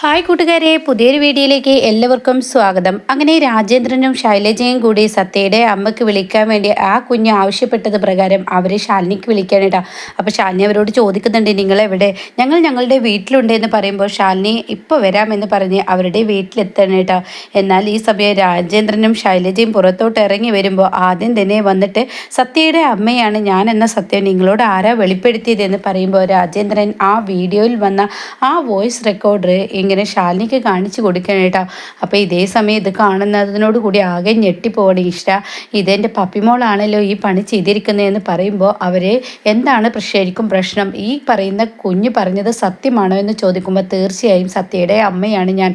Hi കൂട്ടുകാരെ പുതിയൊരു വീഡിയോയിലേക്ക് എല്ലാവർക്കും സ്വാഗതം. അങ്ങനെ രാജേന്ദ്രനും ശൈലജയും കൂടി സത്യയുടെ അമ്മയ്ക്ക് വിളിക്കാൻ വേണ്ടി ആ കുഞ്ഞ് ആവശ്യപ്പെട്ടത് പ്രകാരം അവർ ശാലിനിക്ക് വിളിക്കാനിട്ടാ അപ്പോൾ ശാലിനി അവരോട് ചോദിക്കുന്നുണ്ട് നിങ്ങളെവിടെ? ഞങ്ങൾ ഞങ്ങളുടെ വീട്ടിലുണ്ട് എന്ന് പറയുമ്പോൾ ശാലിനി ഇപ്പോൾ വരാമെന്ന് പറഞ്ഞ് അവരുടെ വീട്ടിലെത്തണേട്ടാ എന്നാൽ ഈ സമയം രാജേന്ദ്രനും ശൈലജയും പുറത്തോട്ട് ഇറങ്ങി വരുമ്പോൾ ആദ്യം തന്നെ വന്നിട്ട് സത്യയുടെ അമ്മയാണ് ഞാൻ എന്ന സത്യം നിങ്ങളോട് ആരാ വെളിപ്പെടുത്തിയതെന്ന് പറയുമ്പോൾ രാജേന്ദ്രൻ ആ വീഡിയോയിൽ വന്ന ആ വോയിസ് റെക്കോർഡർ ഇങ്ങനെ ശാലിനിക്ക് കാണിച്ചു കൊടുക്കണം കേട്ടോ അപ്പോൾ ഇതേ സമയം ഇത് കാണുന്നതിനോട് കൂടി ആകെ ഞെട്ടിപ്പോകണം ഇഷ്ട. ഇതെന്റെ പപ്പിമോളാണല്ലോ ഈ പണി ചെയ്തിരിക്കുന്നതെന്ന് പറയുമ്പോൾ അവർ എന്താണ് ശരിക്കും പ്രശ്നം? ഈ പറയുന്ന കുഞ്ഞ് പറഞ്ഞത് സത്യമാണോ എന്ന് ചോദിക്കുമ്പോൾ തീർച്ചയായും സത്യയുടെ അമ്മയാണ് ഞാൻ.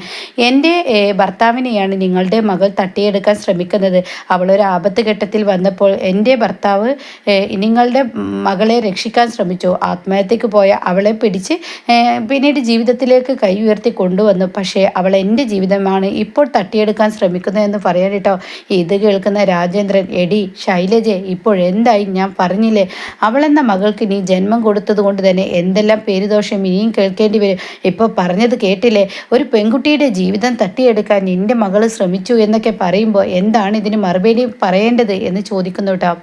എന്റെ ഭർത്താവിനെയാണ് നിങ്ങളുടെ മകൾ തട്ടിയെടുക്കാൻ ശ്രമിക്കുന്നത്. അവളൊരു ആപത്ത് ഘട്ടത്തിൽ വന്നപ്പോൾ എന്റെ ഭർത്താവ് നിങ്ങളുടെ മകളെ രക്ഷിക്കാൻ ശ്രമിച്ചു. ആത്മഹത്യക്ക് പോയ അവളെ പിടിച്ച് പിന്നീട് ജീവിതത്തിലേക്ക് കൈ ഉയർത്തി കൊണ്ടുവന്നു. പക്ഷേ അവൾ എന്റെ ജീവിതമാണ് ഇപ്പോൾ തട്ടിയെടുക്കാൻ ശ്രമിക്കുന്നതെന്ന് പറയാൻ കേട്ടോ. ഇത് കേൾക്കുന്ന രാജേന്ദ്രൻ എടി ശൈലജെ ഇപ്പോഴെന്തായി ഞാൻ പറഞ്ഞില്ലേ അവളെന്ന മകൾക്ക് നീ ജന്മം കൊടുത്തത് കൊണ്ട് തന്നെ എന്തെല്ലാം പേരുദോഷം ഇനിയും കേൾക്കേണ്ടി വരും. ഇപ്പോൾ പറഞ്ഞത് കേട്ടില്ലേ ഒരു പെൺകുട്ടിയുടെ ജീവിതം തട്ടിയെടുക്കാൻ നിന്റെ മകൾ ശ്രമിച്ചു എന്നൊക്കെ പറയുമ്പോൾ എന്താണ് ഇതിന് മറുപടി പറയേണ്ടത്? എന്ന് ചോദിക്കുന്നു കേട്ടോ.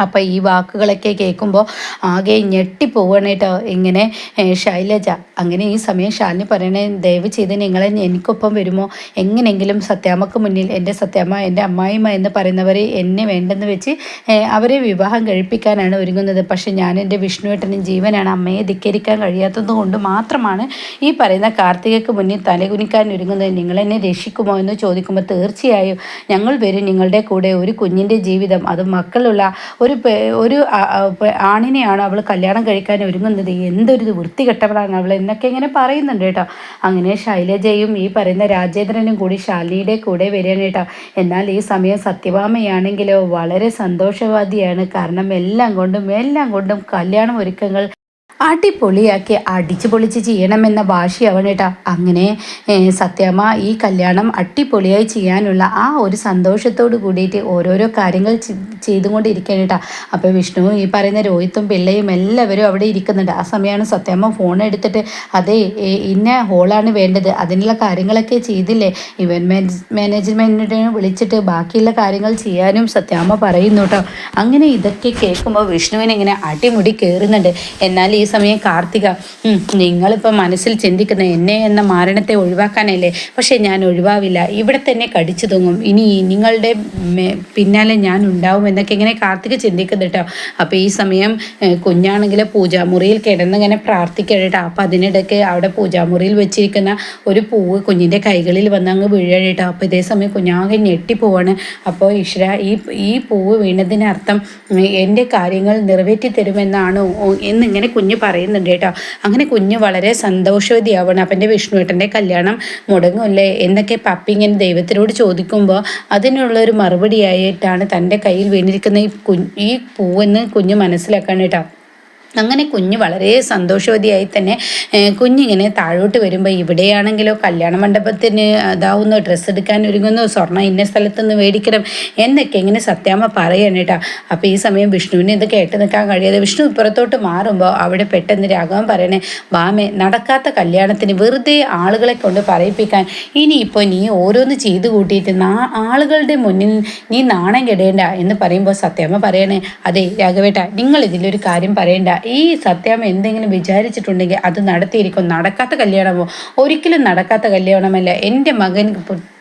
അപ്പം ഈ വാക്കുകളൊക്കെ കേൾക്കുമ്പോൾ ആകെ ഞെട്ടിപ്പോവാണ് കേട്ടോ. ഇങ്ങനെ ശൈലജ അങ്ങനെ ഈ സമയം ശാലിനി പറയണേ ദയവ് ചെയ്ത് നിങ്ങളെ എനിക്കൊപ്പം വരുമോ? എങ്ങനെയെങ്കിലും സത്യാമ്മക്ക് മുന്നിൽ എന്റെ സത്യാമ്മ എന്റെ അമ്മായിമ്മ എന്ന് പറയുന്നവർ എന്നെ വേണ്ടെന്ന് വെച്ച് അവരെ വിവാഹം കഴിപ്പിക്കാനാണ് ഒരുങ്ങുന്നത്. പക്ഷെ ഞാൻ എന്റെ വിഷ്ണുവേട്ടനും ജീവനാണ്. അമ്മയെ ധിക്കരിക്കാൻ കഴിയാത്തത് കൊണ്ട് മാത്രമാണ് ഈ പറയുന്ന കാർത്തികയ്ക്ക് മുന്നിൽ തലകുനിക്കാൻ ഒരുങ്ങുന്നത്. നിങ്ങളെന്നെ രക്ഷിക്കുമോ എന്ന് ചോദിക്കുമ്പോൾ തീർച്ചയായും ഞങ്ങൾ വരും. നിങ്ങളുടെ കൂടെ ഒരു കുഞ്ഞിന്റെ ജീവിതം അത് മക്കളുള്ള ഒരു ഒരു ആണിനെയാണ് അവൾ കല്യാണം കഴിക്കാൻ ഒരുങ്ങുന്നത്. എന്തൊരു വൃത്തികെട്ടവളാണ് അവൾ എന്നൊക്കെ ഇങ്ങനെ പറയുന്നുണ്ട് കേട്ടോ. അങ്ങനെ ശൈലജയും ഈ പറയുന്ന രാജേന്ദ്രനും കൂടി ശാലിനിയുടെ കൂടെ വരികയാണ് കേട്ടോ. എന്നാൽ ഈ സമയം സത്യഭാമയാണെങ്കിലോ വളരെ സന്തോഷവാദിയാണ്. കാരണം എല്ലാം കൊണ്ടും എല്ലാം കൊണ്ടും കല്യാണം ഒരുക്കങ്ങൾ അടിപൊളിയാക്കി അടിച്ചു പൊളിച്ച് ചെയ്യണമെന്ന വാശിയാവണം കേട്ടോ അങ്ങനെ സത്യമ്മ ഈ കല്യാണം അടിപൊളിയായി ചെയ്യാനുള്ള ആ ഒരു സന്തോഷത്തോട് കൂടിയിട്ട് ഓരോരോ കാര്യങ്ങൾ ചെയ്തുകൊണ്ടിരിക്കുകയാണ് കേട്ടോ അപ്പോൾ വിഷ്ണു ഈ പറയുന്ന രോഹിത്തും പിള്ളയും എല്ലാവരും അവിടെ ഇരിക്കുന്നുണ്ട്. ആ സമയമാണ് സത്യമ്മ ഫോൺ എടുത്തിട്ട് അതെ ഇന്ന ഹോളാണ് വേണ്ടത്. അതിനുള്ള കാര്യങ്ങളൊക്കെ ചെയ്തില്ലേ? ഇവന്റ് മാനേജ് മാനേജ്മെന്റിനെ വിളിച്ചിട്ട് ബാക്കിയുള്ള കാര്യങ്ങൾ ചെയ്യാനും സത്യാമ്മ പറയുന്നു കേട്ടോ. അങ്ങനെ ഇതൊക്കെ കേൾക്കുമ്പോൾ വിഷ്ണുവിനെ ഇങ്ങനെ അടിമുടി കയറുന്നുണ്ട് എന്നാൽ ഈ സമയം കാർത്തിക "ഉം, നിങ്ങളിപ്പോൾ മനസ്സിൽ ചിന്തിക്കുന്ന എന്നെ എന്ന മാരണത്തെ ഒഴിവാക്കാനല്ലേ? പക്ഷേ ഞാൻ ഒഴിവാവില്ല. ഇവിടെ തന്നെ കടിച്ചു തൂങ്ങും. ഇനി നിങ്ങളുടെ പിന്നാലെ ഞാൻ ഉണ്ടാവും എന്നൊക്കെ ഇങ്ങനെ കാർത്തിക ചിന്തിക്കുന്നു കേട്ടോ അപ്പോൾ ഈ സമയം കുഞ്ഞാണെങ്കിൽ പൂജാമുറിയിൽ കിടന്നിങ്ങനെ പ്രാർത്ഥിക്കണം കേട്ടോ അപ്പോൾ അതിനിടയ്ക്ക് അവിടെ പൂജാമുറിയിൽ വെച്ചിരിക്കുന്ന ഒരു പൂവ് കുഞ്ഞിന്റെ കൈകളിൽ വന്ന് അങ്ങ് വീഴണം കേട്ടോ അപ്പോൾ ഇതേ സമയം കുഞ്ഞാകെ ഞെട്ടിപ്പോവാണ് അപ്പോൾ ഈശ്വര ഈ ഈ പൂവ് വീണതിനർത്ഥം എന്റെ കാര്യങ്ങൾ നിറവേറ്റി തരുമെന്നാണോ എന്നിങ്ങനെ കുഞ്ഞ് പറയുന്നുണ്ട് കേട്ടോ അങ്ങനെ കുഞ്ഞ് വളരെ സന്തോഷവതിയാവണം. അപ്പന്റെ വിഷ്ണുവേട്ടന്റെ കല്യാണം മുടങ്ങുമല്ലേ? എന്നൊക്കെ പപ്പി ഇങ്ങനെ ദൈവത്തിനോട് ചോദിക്കുമ്പോൾ അതിനുള്ളൊരു മറുപടിയായിട്ടാണ് തന്റെ കയ്യിൽ വീണിരിക്കുന്ന ഈ കുഞ്ഞ് ഈ പൂവെന്ന് കുഞ്ഞ് മനസ്സിലാക്കാൻ കേട്ടോ. അങ്ങനെ കുഞ്ഞ് വളരെ സന്തോഷവതിയായി തന്നെ കുഞ്ഞിങ്ങനെ താഴോട്ട് വരുമ്പോൾ ഇവിടെയാണെങ്കിലോ കല്യാണ മണ്ഡപത്തിന് അതാവുന്നു ഡ്രസ്സ് എടുക്കാൻ ഒരുങ്ങുന്നു സ്വർണ ഇന്ന സ്ഥലത്ത് നിന്ന് മേടിക്കണം എന്നൊക്കെ ഇങ്ങനെ സത്യാമ്മ പറയാണ് കേട്ടോ. അപ്പോൾ ഈ സമയം വിഷ്ണുവിന് ഇത് കേട്ട് നിൽക്കാൻ കഴിയാതെ വിഷ്ണു ഇപ്പുറത്തോട്ട് മാറുമ്പോൾ അവിടെ പെട്ടെന്ന് രാഘവൻ പറയണേ വാമേ നടക്കാത്ത കല്യാണത്തിന് വെറുതെ ആളുകളെ കൊണ്ട് പറയിപ്പിക്കാൻ ഇനിയിപ്പോൾ നീ ഓരോന്ന് ചെയ്തു കൂട്ടിയിട്ട് നാ ആളുകളുടെ മുന്നിൽ നീ നാണം കെടേണ്ട എന്ന് പറയുമ്പോൾ സത്യാമ്മ പറയണേ അതെ രാഘവേട്ട നിങ്ങൾ ഇതിലൊരു കാര്യം പറയണ്ട ഈ സത്യം എന്തെങ്കിലും വിചാരിച്ചിട്ടുണ്ടെങ്കിൽ അത് നടത്തിയിരിക്കും. നടക്കാത്ത കല്യാണമോ? ഒരിക്കലും നടക്കാത്ത കല്യാണമല്ല. എന്റെ മകൻ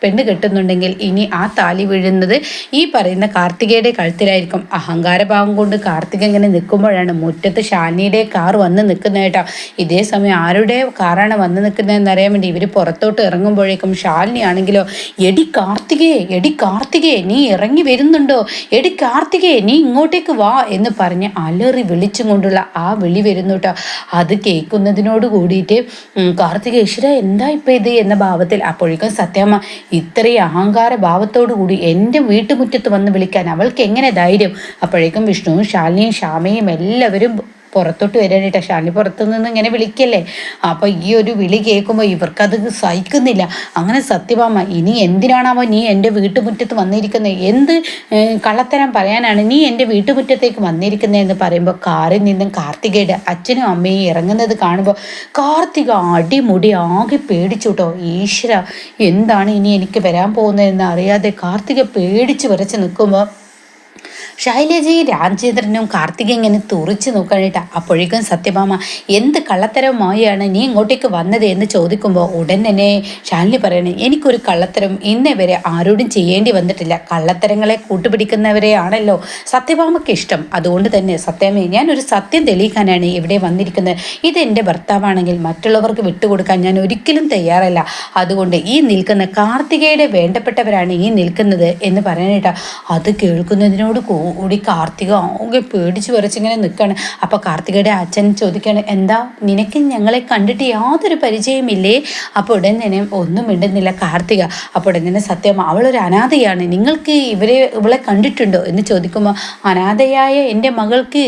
പെണ്ണ് കെട്ടുന്നുണ്ടെങ്കിൽ ഇനി ആ താലി വീഴുന്നത് ഈ പറയുന്ന കാർത്തികയുടെ കഴുത്തിലായിരിക്കും. അഹങ്കാരഭാവം കൊണ്ട് കാർത്തിക ഇങ്ങനെ നിൽക്കുമ്പോഴാണ് മുറ്റത്ത് ഷാനിയുടെ കാർ വന്ന് നിൽക്കുന്ന കേട്ടോ. ഇതേ സമയം ആരുടെ കാറാണ് വന്ന് നിൽക്കുന്നതെന്ന് അറിയാൻ വേണ്ടി ഇവർ പുറത്തോട്ട് ഇറങ്ങുമ്പോഴേക്കും ഷാലിനി ആണെങ്കിലോ എടി കാർത്തികേ എടി കാർത്തികേ നീ ഇറങ്ങി വരുന്നുണ്ടോ? എടി കാർത്തികേ നീ ഇങ്ങോട്ടേക്ക് വാ എന്ന് പറഞ്ഞ് അലറി വിളിച്ചും കൊണ്ടുള്ള ആ വിളി വരുന്നു കേട്ടോ അത് കേൾക്കുന്നതിനോട് കൂടിയിട്ട് കാർത്തിക ഈശ്വര എന്താ ഇപ്പം ഇത് എന്ന ഭാവത്തിൽ? അപ്പോഴേക്കും സത്യമ്മ ഇത്രയും അഹങ്കാര ഭാവത്തോടു കൂടി എന്റെ വീട്ടുമുറ്റത്ത് വന്ന് വിളിക്കാൻ അവൾക്ക് എങ്ങനെ ധൈര്യം? അപ്പോഴേക്കും വിഷ്ണുവും ശാലിനിയും ശ്യാമയും എല്ലാവരും പുറത്തോട്ട് വരാനിട്ട. ഷാനി പുറത്തു നിന്ന് ഇങ്ങനെ വിളിക്കല്ലേ? അപ്പോൾ ഈ ഒരു വിളി കേൾക്കുമ്പോൾ ഇവർക്കത് സഹിക്കുന്നില്ല. അങ്ങനെ സത്യഭാമ ഇനി എന്തിനാണാവോ നീ എന്റെ വീട്ടുമുറ്റത്ത് വന്നിരിക്കുന്നത് എന്ത് കള്ളത്തരം പറയാനാണ് നീ എന്റെ വീട്ടുമുറ്റത്തേക്ക് വന്നിരിക്കുന്നതെന്ന് പറയുമ്പോൾ കാറിൽ നിന്നും കാർത്തികയുടെ അച്ഛനും അമ്മയും ഇറങ്ങുന്നത് കാണുമ്പോൾ കാർത്തിക അടിമുടി ആകെ പേടിച്ചു കേട്ടോ. ഈശ്വര എന്താണ് ഇനി എനിക്ക് വരാൻ പോകുന്നതെന്ന് അറിയാതെ കാർത്തിക പേടിച്ച് വരച്ച് നിൽക്കുമ്പോൾ ശൈലജയും രാജേന്ദ്രനും കാർത്തിക ഇങ്ങനെ തുറിച്ചു നോക്കാനായിട്ട് അപ്പോഴേക്കും സത്യഭാമ എന്ത് കള്ളത്തരമായാണ് നീ ഇങ്ങോട്ടേക്ക് വന്നത്? എന്ന് ചോദിക്കുമ്പോൾ ഉടൻ തന്നെ ശാലിനി പറയണേ എനിക്കൊരു കള്ളത്തരം ഇന്നേ വരെ ആരോടും ചെയ്യേണ്ടി വന്നിട്ടില്ല. കള്ളത്തരങ്ങളെ കൂട്ടുപിടിക്കുന്നവരെയാണല്ലോ സത്യഭാമയ്ക്ക് ഇഷ്ടം. അതുകൊണ്ട് തന്നെ സത്യമേ ഞാനൊരു സത്യം തെളിയിക്കാനാണ് ഇവിടെ വന്നിരിക്കുന്നത്. ഇത് എന്റെ ഭർത്താവാണെങ്കിൽ മറ്റുള്ളവർക്ക് വിട്ടുകൊടുക്കാൻ ഞാൻ ഒരിക്കലും തയ്യാറല്ല. അതുകൊണ്ട് ഈ നിൽക്കുന്ന കാർത്തികയുടെ വേണ്ടപ്പെട്ടവരാണ് ഈ നിൽക്കുന്നത് എന്ന് പറയാനായിട്ട് അത് കേൾക്കുന്നതിനോട് കൂടി കാർത്തിക ആകെ പേടിച്ച് വിറച്ചിങ്ങനെ നിൽക്കുകയാണ് അപ്പോൾ കാർത്തികയുടെ അച്ഛൻ ചോദിക്കുകയാണ് എന്താ നിനക്ക് ഞങ്ങളെ കണ്ടിട്ട് യാതൊരു പരിചയമില്ലേ അപ്പോൾ ഉടൻ തന്നെ ഒന്നും മിണ്ടുന്നില്ല കാർത്തിക. അപ്പോൾ ഉടൻ തന്നെ സത്യം അവളൊരു അനാഥയാണ്. നിങ്ങൾക്ക് ഇവരെ ഇവളെ കണ്ടിട്ടുണ്ടോ? എന്ന് ചോദിക്കുമ്പോൾ അനാഥയായ എന്റെ മകൾക്ക്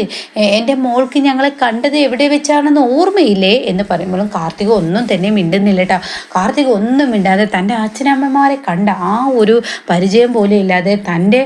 എന്റെ മോൾക്ക് ഞങ്ങളെ കണ്ടത് എവിടെ വെച്ചാണെന്ന് ഓർമ്മയില്ലേ? എന്ന് പറയുമ്പോഴും കാർത്തിക ഒന്നും തന്നെ മിണ്ടുന്നില്ല കേട്ടോ കാർത്തിക ഒന്നും മിണ്ടാതെ തന്റെ അച്ഛനമ്മമാരെ കണ്ട ആ ഒരു പരിചയം പോലും ഇല്ലാതെ തന്റെ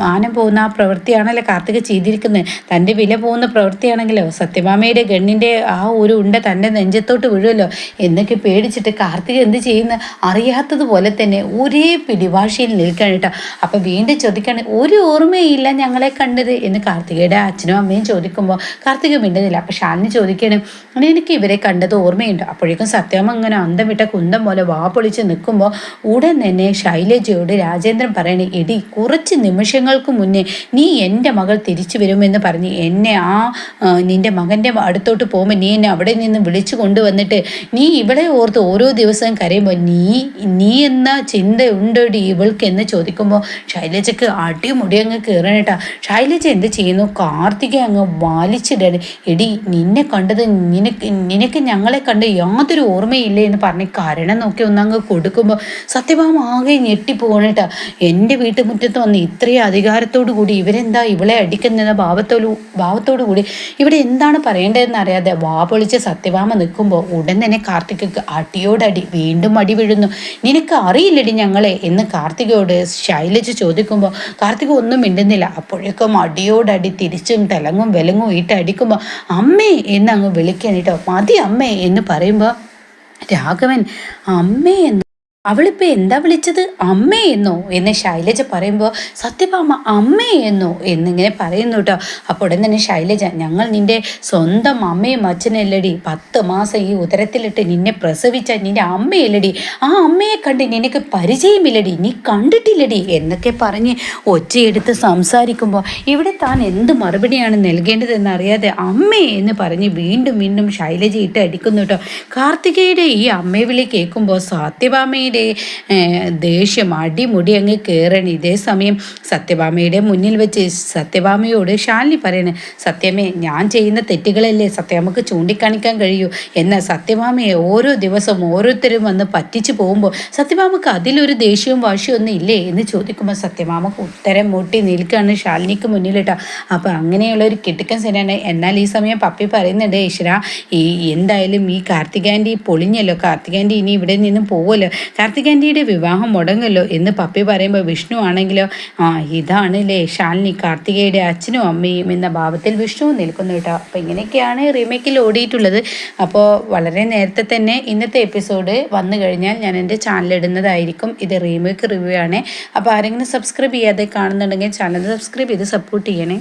മാനം പോകുന്ന ആ പ്രവൃത്തിയാണല്ലോ കാർത്തിക ചെയ്തിരിക്കുന്നത്? തന്റെ വില പോകുന്ന പ്രവൃത്തിയാണെങ്കിലോ? സത്യഭാമയുടെ ഗണ്ണിന്റെ ആ ഒരു ഉണ്ട തന്റെ നെഞ്ചത്തോട്ട് വീഴുമല്ലോ? എന്നൊക്കെ പേടിച്ചിട്ട് കാർത്തിക എന്ത് ചെയ്യുന്ന? അറിയാത്തതുപോലെ തന്നെ ഒരേ പിടിഭാഷയിൽ നിൽക്കാൻ കേട്ടോ. അപ്പോൾ വീണ്ടും ചോദിക്കുകയാണ് ഒരു ഓർമ്മയില്ല ഞങ്ങളെ കണ്ടത്? എന്ന് കാർത്തികയുടെ അച്ഛനും അമ്മയും ചോദിക്കുമ്പോൾ കാർത്തിക മിണ്ടുന്നില്ല. അപ്പോൾ ഷാലിനി ചോദിക്കണം എനിക്ക് ഇവരെ കണ്ടത് ഓർമ്മയുണ്ട്? അപ്പോഴേക്കും സത്യാമ്മ അങ്ങനെ അന്തം വിട്ട കുന്തം പോലെ വാ പൊളിച്ച് നിൽക്കുമ്പോൾ ഉടൻ തന്നെ ശൈലജയോട് രാജേന്ദ്രൻ പറയണേ എടി കുറച്ച് നിമിഷങ്ങൾക്ക് മുന്നേ നീ എന്റെ മകൾ തിരിച്ചു വരുമെന്ന് പറഞ്ഞ് എന്നെ ആ നിന്റെ മകന്റെ അടുത്തോട്ട് പോകുമ്പോൾ നീ എന്നെ അവിടെ നിന്ന് വിളിച്ചു കൊണ്ടുവന്നിട്ട് നീ ഇവിടെ ഓർത്ത് ഓരോ ദിവസവും കരയുമ്പോൾ നീ നീ എന്ന ചിന്ത ഉണ്ടോടി ഇവൾക്ക്? എന്ന് ചോദിക്കുമ്പോൾ ശൈലജക്ക് അടിമുടി അങ്ങ് കയറണേട്ടാ ശൈലജ എന്ത് ചെയ്യുന്നു? കാർത്തിക അങ്ങ് വലിച്ചിടണ് എടി നിന്നെ കണ്ടത് നിനക്ക് നിനക്ക് ഞങ്ങളെ കണ്ട് യാതൊരു ഓർമ്മയില്ലേ എന്ന് പറഞ്ഞ് കരണം നോക്കി ഒന്നങ്ങ് കൊടുക്കുമ്പോൾ സത്യഭാമ ആകെ ഞെട്ടിപ്പോകണേട്ടാ എന്റെ വീട്ടുമുറ്റത്ത് വന്ന് ഇത്രയും അധികാരത്തോടു കൂടി ഇവരെന്താ ഇവളെ അടിക്കുന്ന ഭാവത്തോടു ഭാവത്തോടു കൂടി ഇവിടെ എന്താണ് പറയേണ്ടതെന്ന് അറിയാതെ വാ പൊളിച്ച് സത്യഭാമ നിൽക്കുമ്പോൾ ഉടൻ തന്നെ കാർത്തികക്ക് അടിയോടടി വീണ്ടും അടി വീഴുന്നു. നിനക്ക് അറിയില്ലടി ഞങ്ങളെ എന്ന് കാർത്തികയോട് ശൈലജ് ചോദിക്കുമ്പോൾ കാർത്തിക ഒന്നും മിണ്ടുന്നില്ല. അപ്പോഴേക്കും അടിയോടടി തിരിച്ചും തിലങ്ങും വിലങ്ങും ഇട്ട് അടിക്കുമ്പോൾ അമ്മേ എന്ന് അങ്ങ് വിളിക്കാൻ മതി അമ്മേ എന്ന് പറയുമ്പോൾ രാഘവൻ അമ്മേ എന്ന് അവളിപ്പോൾ എന്താ വിളിച്ചത്? അമ്മയെന്നോ എന്ന്? ശൈലജ പറയുമ്പോൾ സത്യഭാമ അമ്മയെന്നോ എന്നിങ്ങനെ പറയുന്നു കേട്ടോ. അപ്പോൾ ഉടൻ തന്നെ ശൈലജ ഞങ്ങൾ നിന്റെ സ്വന്തം അമ്മയും അച്ഛനല്ലടി. പത്ത് മാസം ഈ ഉദരത്തിലിട്ട് നിന്നെ പ്രസവിച്ച നിന്റെ അമ്മയല്ലടി. ആ അമ്മയെ കണ്ട് നിനക്ക് പരിചയമില്ലടി. നീ കണ്ടിട്ടില്ലടി. എന്നൊക്കെ പറഞ്ഞ് ഒച്ചയെടുത്ത് സംസാരിക്കുമ്പോൾ ഇവിടെ താൻ എന്ത് മറുപടിയാണ് നൽകേണ്ടതെന്ന് അറിയാതെ അമ്മേ എന്ന് പറഞ്ഞ് വീണ്ടും വീണ്ടും ശൈലജ ഇട്ട് അടിക്കുന്നു കേട്ടോ. കാർത്തികയുടെ ഈ അമ്മയെ വിളി കേൾക്കുമ്പോൾ സത്യഭാമയുടെ സത്യഭാമയുടെ ദേഷ്യം അടിമുടി അങ്ങ് കയറണം ഇതേ സമയം സത്യഭാമയുടെ മുന്നിൽ വെച്ച് സത്യഭാമയോട് ശാലിനി പറയണേ സത്യമേ ഞാൻ ചെയ്യുന്ന തെറ്റുകളല്ലേ? സത്യഭാമക്ക് ചൂണ്ടിക്കാണിക്കാൻ കഴിയൂ. എന്നാൽ സത്യഭാമയെ ഓരോ ദിവസവും ഓരോരുത്തരും വന്ന് പറ്റിച്ചു പോകുമ്പോൾ സത്യഭാമക്ക് അതിലൊരു ദേഷ്യവും വാശിയൊന്നും ഇല്ലേ? എന്ന് ചോദിക്കുമ്പോൾ സത്യഭാമക്ക് ഉത്തരം മൂട്ടി നിൽക്കുകയാണ് ശാലിനിക്ക് മുന്നിലിട്ടാ. അപ്പോൾ അങ്ങനെയുള്ള ഒരു കിട്ടുക്കൻ സിനിമയാണ് എന്നാൽ ഈ സമയം പപ്പി പറയുന്നുണ്ട് ഈശ്വര ഈ എന്തായാലും ഈ കാർത്തികാന്റെ പൊളിഞ്ഞല്ലോ. കാർത്തികാന്റെ ഇനി ഇവിടെ നിന്നും പോവുമല്ലോ കാർത്തികാന്റിയുടെ വിവാഹം മുടങ്ങല്ലോ എന്ന് പപ്പി പറയുമ്പോൾ വിഷ്ണു ആണെങ്കിലോ ആ ഇതാണല്ലേ ശാലിനി കാർത്തികയുടെ അച്ഛനും അമ്മയും എന്ന ഭാവത്തിൽ വിഷ്ണു നിൽക്കുന്നു കേട്ടോ. അപ്പോൾ ഇങ്ങനെയൊക്കെയാണ് റീമേക്കിൽ ഓടിയിട്ടുള്ളത്. അപ്പോൾ വളരെ നേരത്തെ തന്നെ ഇന്നത്തെ എപ്പിസോഡ് വന്നു കഴിഞ്ഞാൽ ഞാൻ എന്റെ ചാനൽ ഇടുന്നതായിരിക്കും. ഇത് റീമേക്ക് റിവ്യൂ ആണ്. അപ്പോൾ ആരെങ്കിലും സബ്സ്ക്രൈബ് ചെയ്യാതെ കാണുന്നുണ്ടെങ്കിൽ ചാനൽ സബ്സ്ക്രൈബ് ചെയ്ത് സപ്പോർട്ട് ചെയ്യണേ.